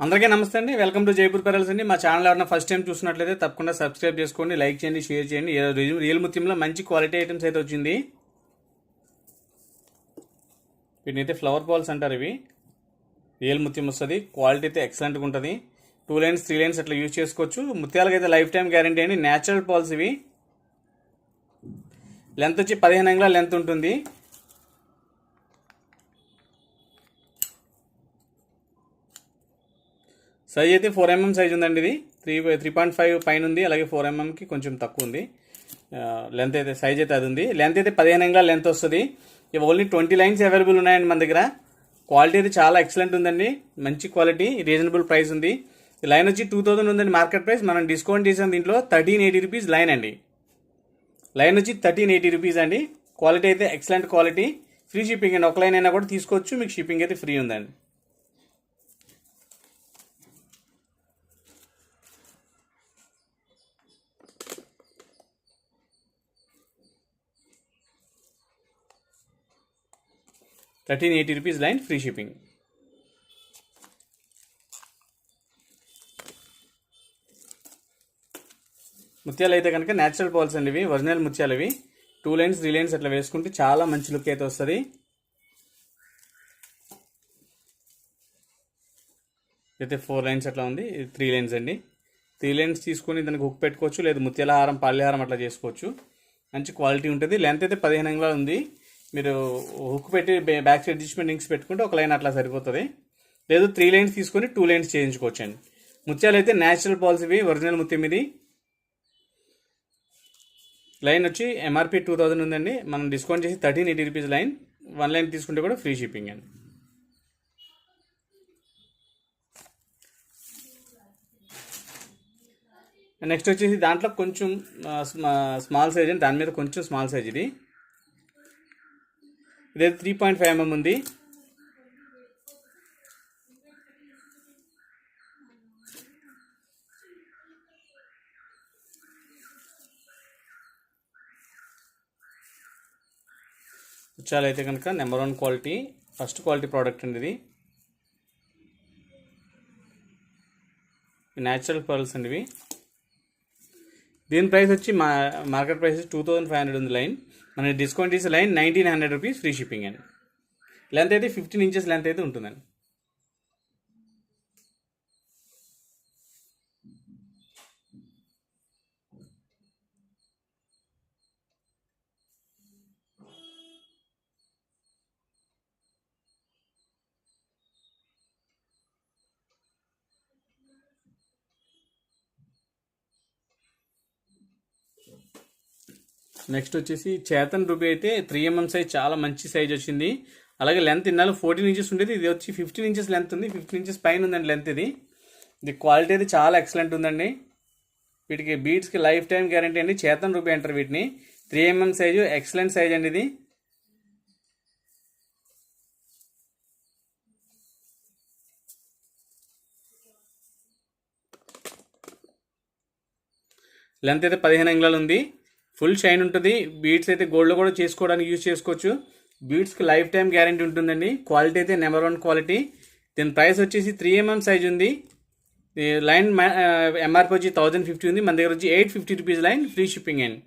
అందరికీ నమస్తే అండి. వెల్కమ్ టు జైపూర్ పెరల్స్ అండి. మా ఛానల్ ఎవరైనా ఫస్ట్ టైం చూసినట్లయితే తప్పకుండా సబ్స్క్రైబ్ చేసుకోండి లైక్ చేయండి షేర్ చేయండి. రియల్- ముత్యంలో మంచి క్వాలిటీ ఐటమ్స్ అయితే వచ్చింది. వీటినైతే ఫ్లవర్ బాల్స్ అంటారు ఇవి. రియల్ ముత్యం వస్తుంది క్వాలిటీ అయితే ఎక్సలెంట్గా ఉంటుంది. టూ లైన్స్ త్రీ లైన్స్ అట్లా యూజ్ చేసుకోవచ్చు. ముత్యాలకు అయితే లైఫ్ టైం గ్యారంటీ అండి. న్యాచురల్ పాల్స్ ఇవి. లెంత్ వచ్చి పదిహేను అంగుళాల లెంత్ ఉంటుంది. సైజ్ అయితే ఫోర్ ఎంఎం సైజ్ ఉందండి ఇది. త్రీ త్రీ పాయింట్ ఫైవ్ పైన ఉంది. అలాగే ఫోర్ ఎంఎంకి కొంచెం తక్కువ ఉంది. లెంత్ అయితే సైజ్ అయితే అది ఉంది. లెంత్ అయితే పదిహేను ఎంగా లెంత్ వస్తుంది. ఇవి ఓన్లీ ట్వంటీ లైన్స్ అవైలబుల్ ఉన్నాయండి మన దగ్గర. క్వాలిటీ అయితే చాలా ఎక్సలెంట్ ఉందండి. మంచి క్వాలిటీ రీజనబుల్ ప్రైస్ ఉంది. లైన్ వచ్చి టూ థౌజండ్ ఉందండి మార్కెట్ ప్రైస్ మనం డిస్కౌంట్ చేసాం దీంట్లో థర్టీన్ ఎయిటీ రూపీస్ లైన్ అండి. లైన్ వచ్చి థర్టీన్ ఎయిటీ రూపీస్ అండి. క్వాలిటీ అయితే ఎక్సలెంట్ క్వాలిటీ ఫ్రీ షిప్పింగ్ అండి. ఒక లైన్ అయినా కూడా తీసుకోవచ్చు. మీకు షిప్పింగ్ అయితే ఫ్రీ ఉందండి. Thirteen eighty rupees line free shipping. ముత్యాలు అయితే కనుక న్యాచురల్ పాల్స్ అండి ఇవి ఒరిజినల్ ముత్యాలు ఇవి. టూ లైన్స్ త్రీ లైన్స్ అట్లా వేసుకుంటే చాలా మంచి లుక్ అయితే వస్తుంది. అయితే ఫోర్ లైన్స్ అట్లా ఉంది త్రీ లైన్స్ అండి. త్రీ లైన్స్ తీసుకొని దానికి హుక్ పెట్టుకోవచ్చు లేదా ముత్యాల హారం పల్లెహారం అట్లా చేసుకోవచ్చు. మంచి క్వాలిటీ ఉంటుంది. లెంత్ అయితే పదిహేను అంగుళాలు ఉంది. మీరు హుక్ పెట్టి బ్యాక్ సైడ్ అడ్జస్ట్మెంట్ లింక్స్ పెట్టుకుంటే ఒక లైన్ అట్లా సరిపోతుంది. లేదు త్రీ లైన్స్ తీసుకొని టూ లైన్స్ చేయించుకోవచ్చు అండి ముత్యాలు అయితే న్యాచురల్ పాల్స్ ఇవి ఒరిజినల్ ముత్యం ఇది లైన్ వచ్చి ఎంఆర్పి టూ థౌజండ్ ఉందండి. మనం డిస్కౌంట్ చేసి thirteen eighty rupees line one line తీసుకుంటే కూడా ఫ్రీ షిప్పింగ్ అండి. నెక్స్ట్ వచ్చేసి దాంట్లో కొంచెం స్మాల్ సైజ్ అండి. దాని మీద కొంచెం స్మాల్ సైజ్ ఇది. ఇదైతే త్రీ పాయింట్ ఫైవ్ ఎంఎం ఉంది. చాలా అయితే కనుక number one quality first quality product అండి ఇది. న్యాచురల్ పర్ల్స్ అండి ఇవి. దీని ప్రైస్ వచ్చి మా market price two thousand five hundred ఉంది లైన్. మన డిస్కౌంట్ చేసే line nineteen hundred rupees free shipping అండి. లెంత్ అయితే ఫిఫ్టీన్ ఇంచెస్ లెంత్ అయితే ఉంటుందండి. నెక్స్ట్ వచ్చేసి చేతన్ రుబీ అయితే త్రీ ఎంఎం సైజ్ చాలా మంచి సైజ్ వచ్చింది. అలాగే లెంత్ ఇన్నాళ్ళు ఫోర్టీన్ ఇంచెస్ ఉండేది. ఇది వచ్చి ఫిఫ్టీన్ ఇంచెస్ లెంత్ ఉంది. ఫిఫ్టీన్ ఇంచెస్ పైన ఉందండి లెంత్ ఇది. ఇది క్వాలిటీ అయితే చాలా ఎక్సలెంట్ ఉందండి. వీటికి బీట్స్కి లైఫ్ టైం గ్యారంటీ అండి. చేతన్ రూపీ అంటారు వీటిని. Three MM size excellent size అండి ఇది. లెంత్ అయితే పదిహేను అంగుళాలు ఉంది. ఫుల్ షైన్ ఉంటుంది. బీట్స్ అయితే గోల్డ్లో కూడా చేసుకోవడానికి యూజ్ చేసుకోవచ్చు. బీట్స్కి లైఫ్ టైం గ్యారంటీ ఉంటుందండి. క్వాలిటీ అయితే నెంబర్ వన్ క్వాలిటీ. దీని ప్రైస్ వచ్చేసి త్రీ ఎంఎం సైజ్ ఉంది. లైన్ ఎంఆర్పి వచ్చి థౌజండ్ ఫిఫ్టీ ఉంది. మన దగ్గర వచ్చి eight fifty rupees line free shipping and.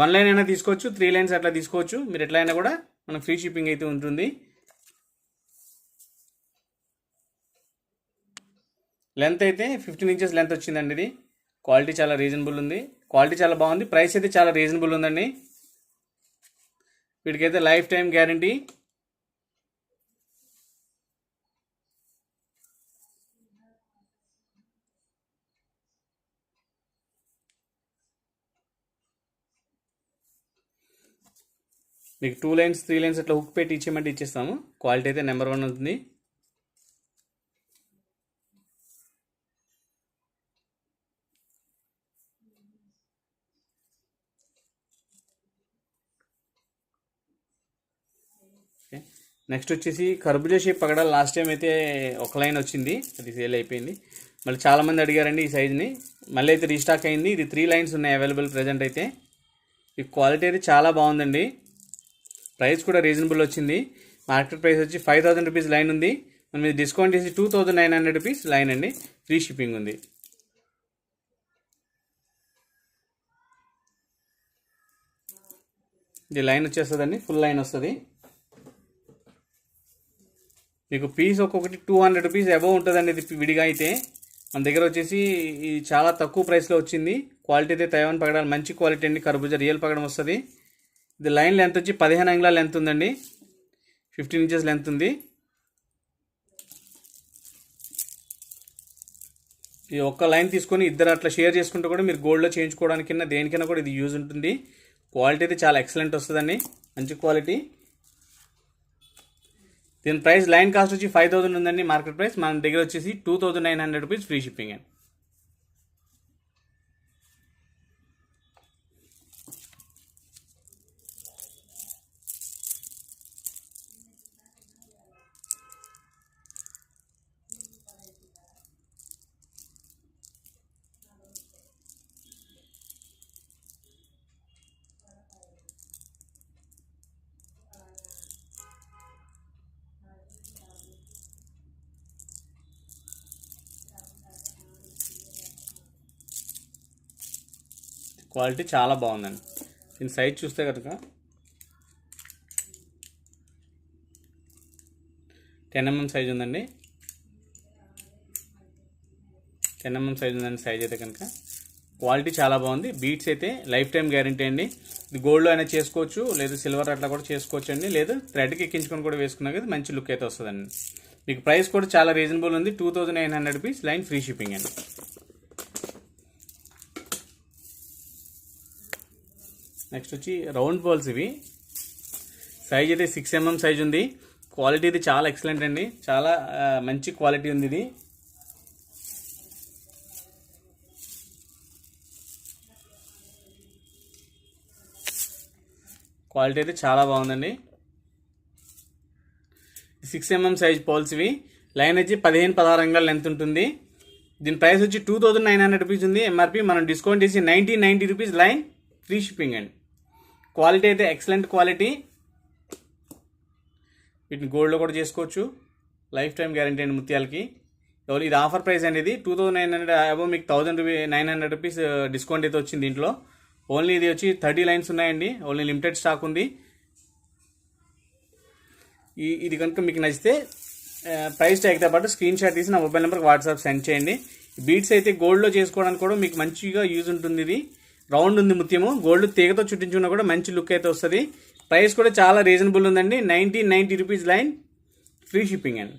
One line అయినా తీసుకోవచ్చు త్రీ లైన్స్ అట్లా తీసుకోవచ్చు. మీరు ఎట్లా అయినా కూడా మనకు ఫ్రీ షిప్పింగ్ అయితే ఉంటుంది. లెంత్ అయితే ఫిఫ్టీన్ ఇంచెస్ లెంత్ వచ్చిందండి ఇది. క్వాలిటీ చాలా రీజనబుల్ ఉంది. క్వాలిటీ చాలా బాగుంది. ప్రైస్ అయితే చాలా రీజనబుల్ ఉందండి. వీటికైతే లైఫ్ టైం గ్యారంటీ. మీకు టూ లైన్స్ త్రీ లైన్స్ అట్లా హుక్ పెట్టి ఇచ్చేయమంటే ఇచ్చేస్తాము. క్వాలిటీ అయితే నెంబర్ వన్ ఉంటుంది. నెక్స్ట్ వచ్చేసి కర్బూజా షేప్ పగడాలు లాస్ట్ టైం అయితే ఒక లైన్ వచ్చింది. అది సేల్ అయిపోయింది. మళ్ళీ చాలామంది అడిగారండి ఈ సైజ్ని మళ్ళీ అయితే రీస్టాక్ అయింది. ఇది త్రీ లైన్స్ ఉన్నాయి అవైలబుల్ ప్రజెంట్ అయితే. ఈ క్వాలిటీ అయితే చాలా బాగుందండి. ప్రైస్ కూడా రీజనబుల్ వచ్చింది. మార్కెట్ ప్రైస్ వచ్చి ఫైవ్ థౌసండ్ రూపీస్ లైన్ ఉంది. మనం మీద డిస్కౌంట్ చేసి two thousand nine hundred rupees line అండి. ఫ్రీ షిప్పింగ్ ఉంది. ఇది లైన్ వచ్చేస్తుందండి. ఫుల్ లైన్ వస్తుంది. మీకు పీస్ ఒక్కొక్కటి టూ హండ్రెడ్ రూపీస్ అబవ్ ఉంటుందండి ఇది విడిగా అయితే. మన దగ్గర వచ్చేసి ఇది చాలా తక్కువ ప్రైస్లో వచ్చింది. క్వాలిటీ అయితే తైవాన్ పగడాలి మంచి క్వాలిటీ అండి. కర్బూజా రియల్ పగడం వస్తుంది. ఇది లైన్ లెంత్ వచ్చి పదిహేను అంగుళాల లెంత్ ఉందండి. ఫిఫ్టీన్ ఇంచెస్ లెంత్ ఉంది. ఈ ఒక్క లైన్ తీసుకొని ఇద్దరు అట్లా షేర్ చేసుకుంటే కూడా మీరు గోల్డ్లో చేయించుకోవడానికైనా దేనికైనా కూడా ఇది యూజ్ ఉంటుంది. క్వాలిటీ అయితే చాలా ఎక్సలెంట్ వస్తుందండి. మంచి క్వాలిటీ దీని ప్రైస్ లైన్ కాస్ట్ వచ్చి ఫైవ్ థౌసండ్ ఉందండి మార్కెట్ ప్రైస్. మన దగ్గర వచ్చేసి two thousand nine hundred rupees free shipping అండి. క్వాలిటీ చాలా బాగుందండి. దీని సైజ్ చూస్తే కనుక టెన్ ఎంఎం సైజ్ ఉందండి. టెన్ ఎంఎం సైజ్ ఉందండి సైజ్ అయితే కనుక. క్వాలిటీ చాలా బాగుంది. బీట్స్ అయితే లైఫ్ టైం గ్యారంటీ అండి. ఇది గోల్డ్లో అయినా చేసుకోవచ్చు లేదు సిల్వర్ అట్లా కూడా చేసుకోవచ్చు అండి. లేదు థ్రెడ్కి ఎక్కించుకొని కూడా వేసుకున్నా కదా మంచి లుక్ అయితే వస్తుందండి. మీకు ప్రైస్ కూడా చాలా రీజనబుల్ ఉంది. Two thousand nine hundred rupees line free shipping అండి. నెక్స్ట్ వచ్చి రౌండ్ బాల్స్ ఇవి. సైజ్ అయితే సిక్స్ ఎంఎం సైజ్ ఉంది. క్వాలిటీ ఇది చాలా ఎక్సలెంట్ అండి. చాలా మంచి క్వాలిటీ ఉంది ఇది. క్వాలిటీ అయితే చాలా బాగుందండి. సిక్స్ ఎంఎం సైజ్ పోల్స్ ఇవి. లైన్ వచ్చి పదిహేను పదహారు అంగాల లెంత్ ఉంటుంది. దీని ప్రైస్ వచ్చి two thousand nine hundred rupees ఉంది. ఎంఆర్పి మనం డిస్కౌంట్ చేసి nineteen ninety rupees line free shipping అండి. క్వాలిటీ అయితే ఎక్సలెంట్ క్వాలిటీ. వీటిని గోల్డ్లో కూడా చేసుకోవచ్చు. లైఫ్ టైం గ్యారంటీ అండి ముత్యాలకి. ఎవరు ఇది ఆఫర్ ప్రైస్ అనేది టూ థౌసండ్ నైన్ హండ్రెడ్ అబో మీకు thousand rupee nine hundred rupees discount అయితే వచ్చింది దీంట్లో. ఓన్లీ ఇది వచ్చి థర్టీ లైన్స్ ఉన్నాయండి. ఓన్లీ లిమిటెడ్ స్టాక్ ఉంది. ఈ ఇది కనుక మీకు నచ్చితే uh, ప్రైస్ ట్యాగ్తో పాటు స్క్రీన్ షాట్ తీసి నా మొబైల్ నెంబర్కి వాట్సాప్ సెండ్ చేయండి. బీట్స్ అయితే గోల్డ్లో చేసుకోవడానికి కూడా మీకు మంచిగా యూజ్ ఉంటుంది ఇది. రౌండ్ ఉంది ముత్యము. గోల్డ్ తీగతో చుట్టించుకున్నా కూడా మంచి లుక్ అయితే వస్తుంది. ప్రైస్ కూడా చాలా రీజనబుల్ ఉందండి. Nineteen ninety rupees line. Free shipping అండి.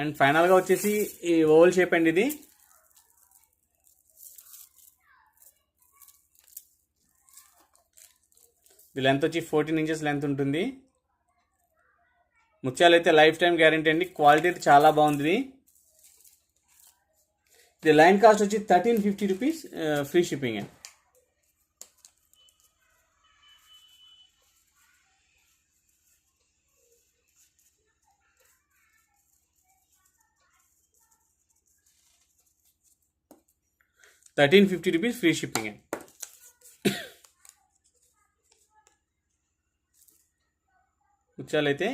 అండ్ ఫైనల్గా వచ్చేసి ఈ ఓవల్ షేప్ అండి ఇది. ఇది లెంత్ వచ్చి ఫోర్టీన్ ఇంచెస్ లెంత్ ఉంటుంది. ముత్యాలు అయితే లైఫ్ టైం గ్యారంటీ అండి. క్వాలిటీ అయితే చాలా బాగుంది. ఇది. ఇది లైన్ కాస్ట్ వచ్చి thirteen fifty rupees free shipping అండి thirteen fifty rupees free shipping అండి ముత్యాలు అయితే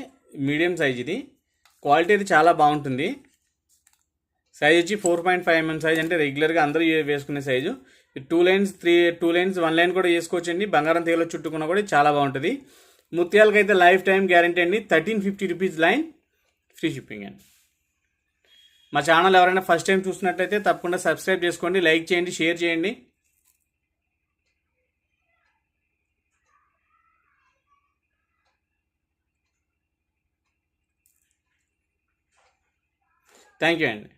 మీడియం సైజ్ ఇది. క్వాలిటీ అయితే చాలా బాగుంటుంది. సైజ్ వచ్చి four point five MM size అంటే రెగ్యులర్గా అందరూ వేసుకునే size. Two lines three two lines one line కూడా వేసుకోవచ్చండి. బంగారం తీగలో చుట్టుకున్నా కూడా చాలా బాగుంటుంది. ముత్యాలకి అయితే లైఫ్ టైం గ్యారంటీ అండి. Thirteen fifty rupees line free shipping అండి. మా ఛానల్ ఎవరైనా ఫస్ట్ టైం చూసినట్లయితే తప్పకుండా సబ్స్క్రైబ్ చేసుకోండి లైక్ చేయండి షేర్ చేయండి. థ్యాంక్ యూ అండి.